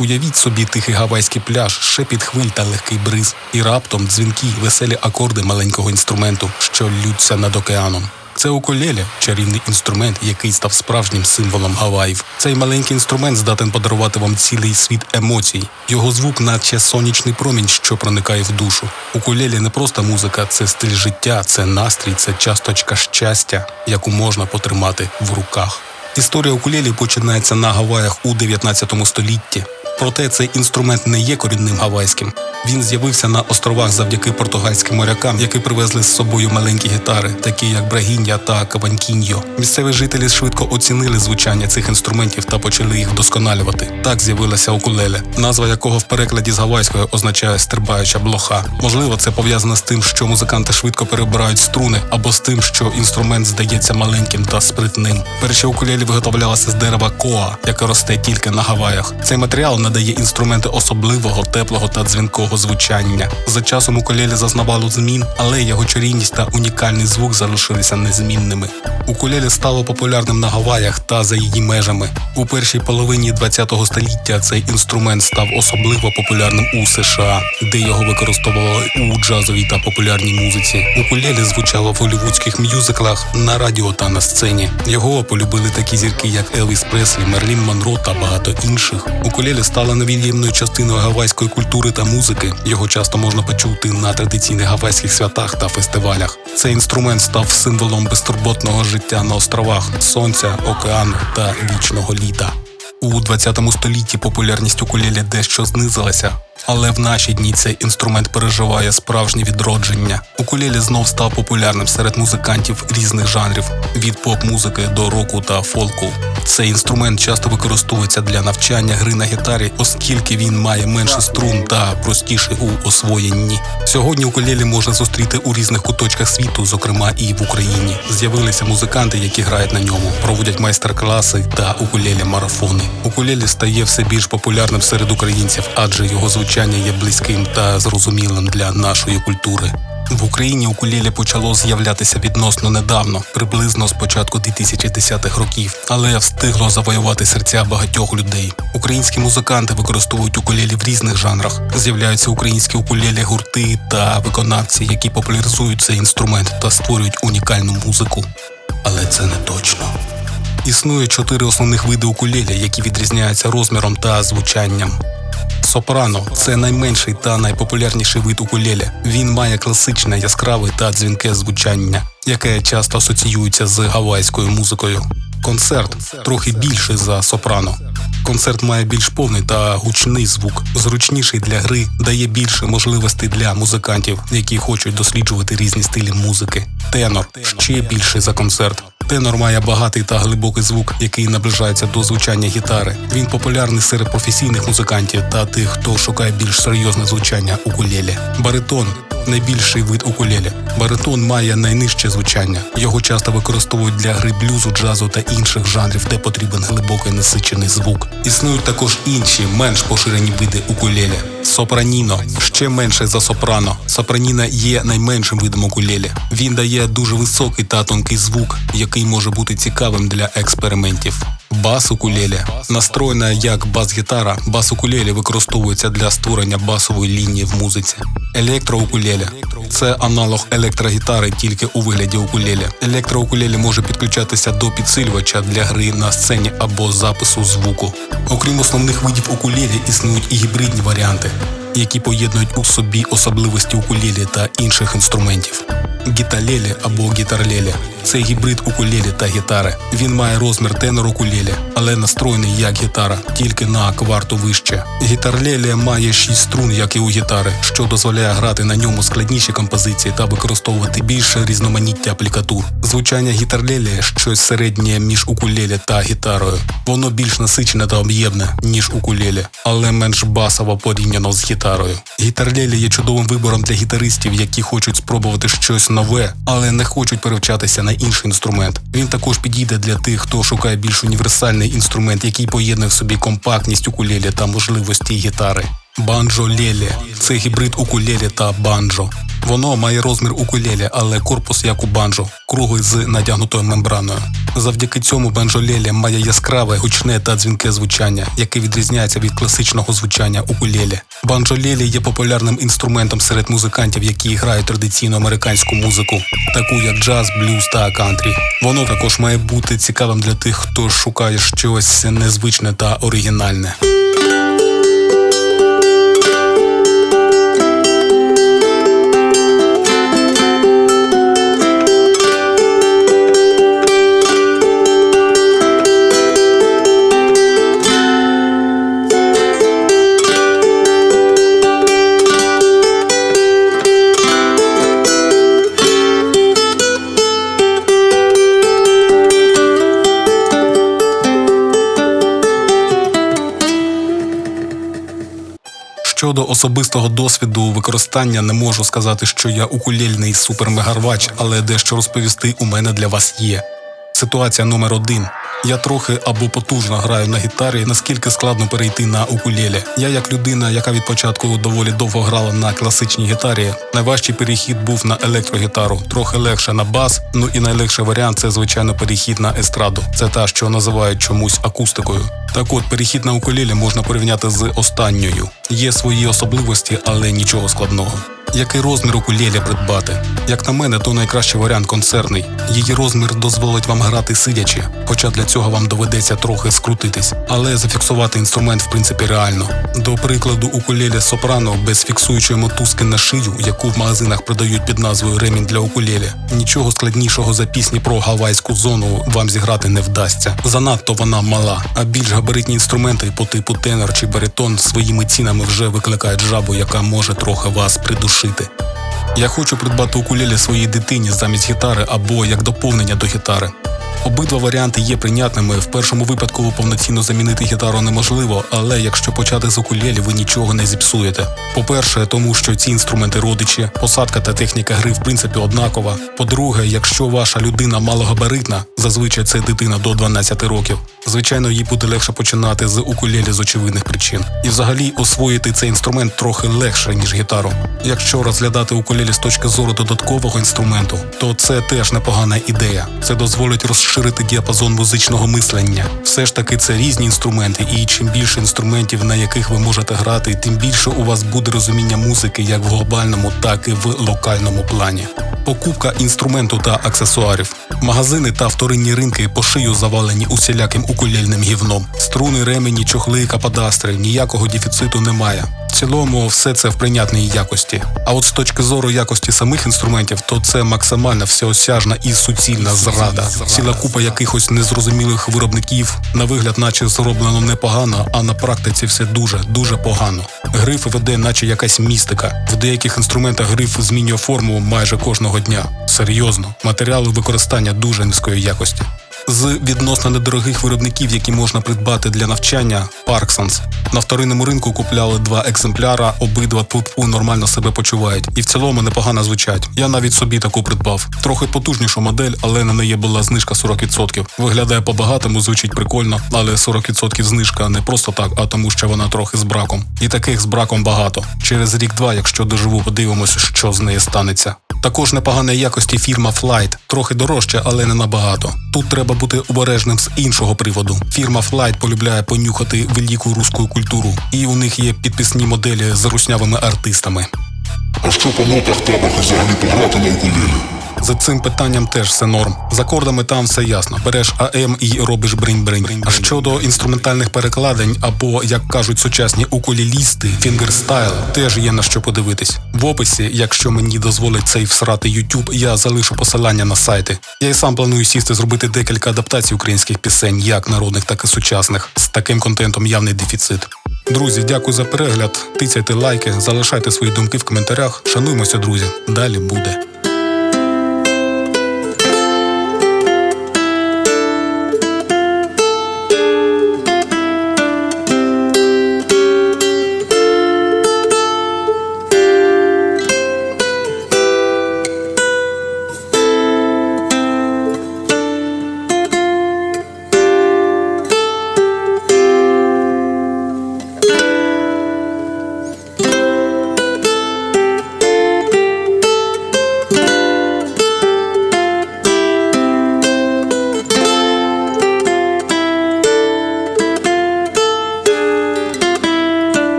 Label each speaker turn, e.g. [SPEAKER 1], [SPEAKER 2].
[SPEAKER 1] Уявіть собі тихий гавайський пляж, шепіт хвиль та легкий бриз, і раптом дзвінки, веселі акорди маленького інструменту, що ллються над океаном. Це укулеле – чарівний інструмент, який став справжнім символом Гаваїв. Цей маленький інструмент здатен подарувати вам цілий світ емоцій. Його звук, наче сонячний промінь, що проникає в душу. Укулеле не просто музика, це стиль життя, це настрій, це часточка щастя, яку можна потримати в руках. Історія укулелі починається на Гаваях у 19 столітті. Проте цей інструмент не є корінним гавайським. Він з'явився на островах завдяки португальським морякам, які привезли з собою маленькі гітари, такі як брагіння та каванькіньо. Місцеві жителі швидко оцінили звучання цих інструментів та почали їх вдосконалювати. Так з'явилася укулеле, назва якого в перекладі з гавайської означає стрибаюча блоха. Можливо, це пов'язано з тим, що музиканти швидко перебирають струни, або з тим, що інструмент здається маленьким та спритним. Перші укулелі виготовлялися з дерева коа, яке росте тільки на Гаваях. Цей матеріал надає інструменти особливого, теплого та дзвінкого звучання. За часом укулеле зазнавало змін, але його чарівність та унікальний звук залишилися незмінними. Укулеле стало популярним на Гаваях та за її межами. У першій половині ХХ століття цей інструмент став особливо популярним у США, де його використовували у джазовій та популярній музиці. Укулеле звучало в голівудських мюзиклах на радіо та на сцені. Його полюбили такі зірки, як Елвіс Преслі, Мерлін Монро та багато інших. Укулеле стала невід'ємною частиною гавайської культури та музики. Його часто можна почути на традиційних гавайських святах та фестивалях. Цей інструмент став символом безтурботного життя на островах, сонця, океану та вічного літа. У 20 столітті популярність укулеле дещо знизилася, але в наші дні цей інструмент переживає справжнє відродження. Укулеле знов став популярним серед музикантів різних жанрів від поп-музики до року та фолку. Цей інструмент часто використовується для навчання гри на гітарі, оскільки він має менше струн та простіший у освоєнні. Сьогодні укулеле можна зустріти у різних куточках світу, зокрема і в Україні. З'явилися музиканти, які грають на ньому, проводять майстер-класи та укулеле марафони. Укулеле стає все більш популярним серед українців, адже його звучання є близьким та зрозумілим для нашої культури. В Україні укулеле почало з'являтися відносно недавно, приблизно з початку 2010-х років, але встигло завоювати серця багатьох людей. Українські музиканти використовують укулелі в різних жанрах. З'являються українські укулелі гурти та виконавці, які популяризують цей інструмент та створюють унікальну музику. Але це не точно. Існує чотири основних види укулелі, які відрізняються розміром та звучанням. Сопрано це найменший та найпопулярніший вид укулеле. Він має класичне, яскраве та дзвінке звучання, яке часто асоціюється з гавайською музикою. Концерт трохи більший за сопрано. Концерт має більш повний та гучний звук, зручніший для гри, дає більше можливостей для музикантів, які хочуть досліджувати різні стилі музики. Тенор ще більший за концерт. Тенор має багатий та глибокий звук, який наближається до звучання гітари. Він популярний серед професійних музикантів та тих, хто шукає більш серйозне звучання укулеле. Баритон найбільший вид укулеле. Баритон має найнижче звучання. Його часто використовують для гри блюзу, джазу та інших жанрів, де потрібен глибокий насичений звук. Існують також інші, менш поширені види укулеле. Сопраніно ще менше за сопрано. Сопраніно є найменшим видом укулеле. Він дає дуже високий та тонкий звук, який може бути цікавим для експериментів. Бас укулеле настроєна як бас-гітара. Бас укулеле використовується для створення басової лінії в музиці. Електроукулеле – це аналог електрогітари тільки у вигляді укулеле. Електроукулеле може підключатися до підсилювача для гри на сцені або запису звуку. Окрім основних видів укулеле, існують і гібридні варіанти, які поєднують у собі особливості укулеле та інших інструментів. Гіталеле або гітарлеле – це гібрид укулеле та гітари. Він має розмір тенор укулеле, але настроєний як гітара, тільки на кварту вище. Гітарлеле має 6 струн, як і у гітари, що дозволяє грати на ньому складніші композиції та використовувати більше різноманіття аплікатур. Звучання гітарлеле – щось середнє між укулеле та гітарою. Воно більш насичене та об'ємне, ніж укулеле, але менш басово порівняно з гітарою. Гітарлеле є чудовим вибором для гітаристів, які хочуть спробувати щось нове, але не хочуть перевчатися на інший інструмент. Він також підійде для тих, хто шукає більш універсальний інструмент, який поєднує в собі компактність укулеле та можливості гітари. Банджо леле це гібрид укулелі та банджо. Воно має розмір укулелі, але корпус як у банджо, круглий з натягнутою мембраною. Завдяки цьому банджо-леле має яскраве, гучне та дзвінке звучання, яке відрізняється від класичного звучання укулелі. Банджолелі є популярним інструментом серед музикантів, які грають традиційну американську музику, таку як джаз, блюз та кантрі. Воно також має бути цікавим для тих, хто шукає щось незвичне та оригінальне. Щодо особистого досвіду використання, не можу сказати, що я укулельний супермегарвач, але дещо розповісти у мене для вас є. Ситуація номер один. Я трохи або потужно граю на гітарі, наскільки складно перейти на укулелі. Я, як людина, яка від початку доволі довго грала на класичній гітарі, найважчий перехід був на електрогітару, трохи легше на бас. Ну і найлегший варіант це звичайно перехід на естраду. Це та, що називають чомусь акустикою. Так от, перехід на укулелі можна порівняти з останньою. Є свої особливості, але нічого складного. Який розмір укулелі придбати? Як на мене, то найкращий варіант концертний. Її розмір дозволить вам грати сидячи, хоча для цього вам доведеться трохи скрутитись. Але зафіксувати інструмент в принципі реально. До прикладу, укулелі сопрано без фіксуючої мотузки на шию, яку в магазинах продають під назвою ремінь для укулелі. Нічого складнішого за пісні про гавайську зону вам зіграти не вдасться. Занадто вона мала, а більш габаритні інструменти по типу тенор чи баритон своїми цінами вже викликають жабу, яка може трохи вас придушити. Я хочу придбати укулелі своїй дитині замість гітари або як доповнення до гітари. Обидва варіанти є прийнятними. В першому випадку повноцінно замінити гітару неможливо, але якщо почати з укулелі, ви нічого не зіпсуєте. По-перше, тому що ці інструменти родичі, посадка та техніка гри в принципі однакова. По-друге, якщо ваша людина малогабаритна, зазвичай це дитина до 12 років. Звичайно, їй буде легше починати з укулелі з очевидних причин. І взагалі освоїти цей інструмент трохи легше, ніж гітару. Якщо розглядати укулелі з точки зору додаткового інструменту, то це теж непогана ідея. Це дозволить розширити діапазон музичного мислення. Все ж таки, це різні інструменти, і чим більше інструментів, на яких ви можете грати, тим більше у вас буде розуміння музики як в глобальному, так і в локальному плані. Покупка інструменту та аксесуарів. Магазини та вторинні ринки по шию завалені усіляким укулельним гівном. Струни, ремені, чохли, каподастри, ніякого дефіциту немає. В цілому, все це в прийнятній якості. А от з точки зору якості самих інструментів, то це максимально всеосяжна і суцільна зрада. Ціла купа якихось незрозумілих виробників, на вигляд, наче зроблено непогано, а на практиці все дуже дуже погано. Гриф веде, наче якась містика. В деяких інструментах гриф змінює форму майже кожного дня. Серйозно, матеріали використання дуже низької якості. З відносно недорогих виробників, які можна придбати для навчання, Parksons. На вторинному ринку купляли два екземпляра, обидва пупу нормально себе почувають і в цілому непогано звучать. Я навіть собі таку придбав. Трохи потужнішу модель, але на неї була знижка 40%. Виглядає по-багатому, звучить прикольно, але 40% знижка не просто так, а тому, що вона трохи з браком. І таких з браком багато. Через рік-два, якщо доживу, подивимось, що з неї станеться. Також непоганої якості фірма Flight, трохи дорожча, але не набагато. Тут треба бути обережним з іншого приводу. Фірма Flight полюбляє понюхати велику руську культуру, і у них є підписні моделі з руснявими артистами.
[SPEAKER 2] А що по нотах треба взагалі пограти на укулелі?
[SPEAKER 1] За цим питанням теж все норм. З акордами там все ясно. Береш АМ і робиш бринь-бринь. А щодо інструментальних перекладень, або як кажуть сучасні укулелісти, фінгерстайл, теж є на що подивитись. В описі, якщо мені дозволить цей всрати YouTube, я залишу посилання на сайти. Я і сам планую сісти зробити декілька адаптацій українських пісень, як народних, так і сучасних. З таким контентом явний дефіцит. Друзі, дякую за перегляд. Тицяйте лайки, залишайте свої думки в коментарях. Шануймося, друзі. Далі буде.